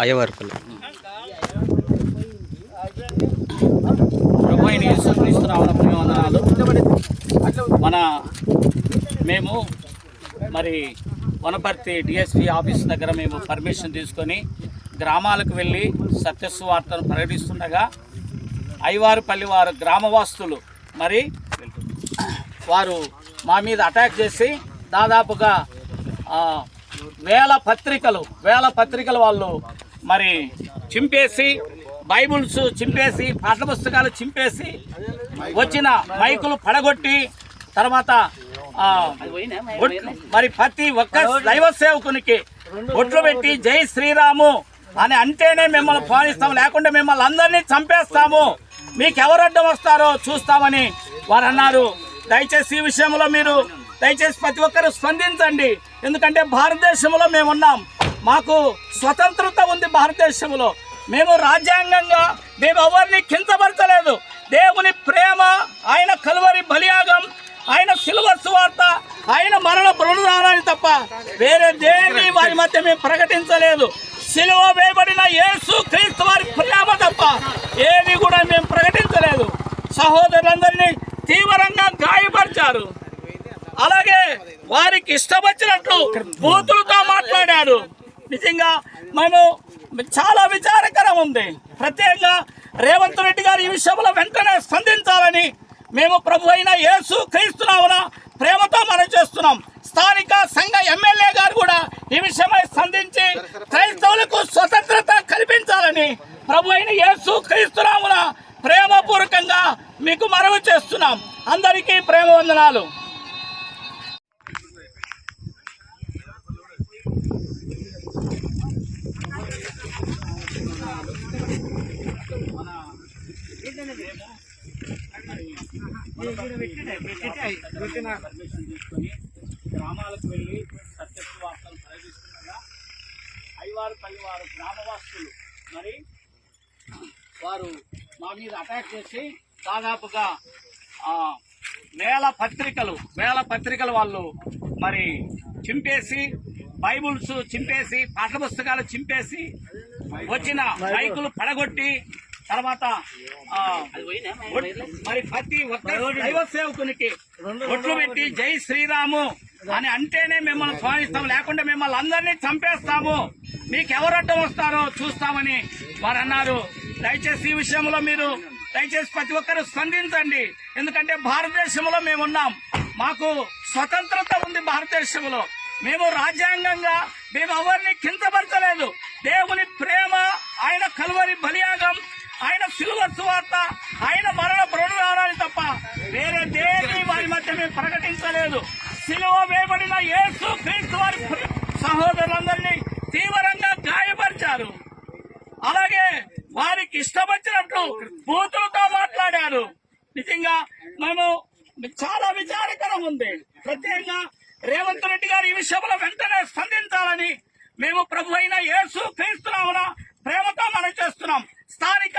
అయ్యవారిపల్లి ప్రభు అయిన యేసుక్రీస్తు మన మేము మరి వనపర్తి డిఎస్పి ఆఫీస్ దగ్గర మేము పర్మిషన్ తీసుకొని గ్రామాలకు వెళ్ళి సత్యస్వార్తను ప్రకటిస్తుండగా ఐవారుపల్లి వారు గ్రామవాస్తులు మరి వారు మా మీద అటాక్ చేసి దాదాపుగా వేల పత్రికలు వేల పత్రికలు వాళ్ళు మరి చింపేసి బైబుల్స్ చింపేసి పాఠ్యపుస్తకాలు చింపేసి వచ్చిన మైకులు పడగొట్టి తర్వాత మరి ప్రతి ఒక్క దైవ సేవకునికి ఒట్లు పెట్టి జై శ్రీరాము అని అంటేనే మిమ్మల్ని పాలిస్తాం లేకుంటే మిమ్మల్ని అందరినీ చంపేస్తాము. మీకు ఎవరు అడ్డం వస్తారో చూస్తామని వారు అన్నారు దయచేసి ఈ విషయంలో మీరు దయచేసి ప్రతి ఒక్కరు స్పందించండి. ఎందుకంటే భారతదేశంలో మేము ఉన్నాం మాకు స్వతంత్రత ఉంది భారతదేశంలో. మేము రాజ్యాంగంగా మేము ఎవరిని కించపరచలేదు. దేవుని ప్రేమ ఆయన కలువరి బలియాగం ఆయన సిలువ సువార్త ఆయన మరణ బృణదానాన్ని తప్ప వేరే దేన్ని వారి మధ్య మేము ప్రకటించలేదు. సిలువ వేయబడిన యేసు క్రీస్తు వారి ప్రేమ తప్ప ఏది కూడా మేము ప్రకటించలేదు. సహోదరులందరినీ తీవ్రంగా గాయపరిచారు. వారికి ఇష్టం వచ్చినట్లు బూతులతో మాట్లాడారు. నిజంగా మేము చాలా విచారకరం ఉంది. ప్రత్యేకంగా రేవంత్ రెడ్డి గారు ఈ విషయంలో వెంటనే స్పందించాలని మేము ప్రభు అయిన యేసు క్రీస్తునామన ప్రేమతో మనం చేస్తున్నాం. స్థానిక సంఘ ఎమ్మెల్యే గారు కూడా ఈ విషయమై స్పందించి క్రైస్తవులకు స్వతంత్రత కల్పించాలని ప్రభు అయిన యేసు క్రీస్తునామున ప్రేమపూర్వకంగా మీకు మనవి చేస్తున్నాం. అందరికీ ప్రేమ వందనాలు గ్రామాలకు వెళ్ళి సత్యత్వ వార్తలు ప్రకటిస్తుండగా ఐవారు పల్లివారు గ్రామవాసులు మరి వారు మా మీద అటాక్ చేసి దాదాపుగా ఆ, వేల పత్రికలు వేల పత్రికలు వాళ్ళు మరి చింపేసి బైబుల్స్ చింపేసి పాఠ్యపుస్తకాలు చింపేసి వచ్చిన మైకులు పడగొట్టి తర్వాత మరి ప్రతి ఒక్క దైవ సేవకునికి ఒట్లు పెట్టి జై శ్రీరాము అని అంటేనే మిమ్మల్ని స్వామిస్తాం లేకుంటే మిమ్మల్ని అందరినీ చంపేస్తాము. మీకు ఎవరు అడ్డం వస్తారో చూస్తామని వారు అన్నారు దయచేసి ఈ విషయంలో మీరు దయచేసి ప్రతి ఒక్కరు స్పందించండి. ఎందుకంటే భారతదేశంలో మేము ఉన్నాం మాకు స్వతంత్రత ఉంది భారతదేశంలో. మేము రాజ్యాంగంగా మేము ఎవరిని కించపరచలేదు. దేవుని సహోదరులందరినీ తీవ్రంగా గాయపరిచారు. అలాగే వారికి ఇష్టం వచ్చినట్లు బూతులతో మాట్లాడారు. నిజంగా మేము చాలా విచారకరం ఉంది. ప్రత్యేకంగా రేవంత్ రెడ్డి గారు ఈ విషయంలో వెంటనే స్పందించాలని మేము ప్రభు అయిన యేసు క్రీస్తునామన ప్రేమతో మనం చేస్తున్నాం. స్థానిక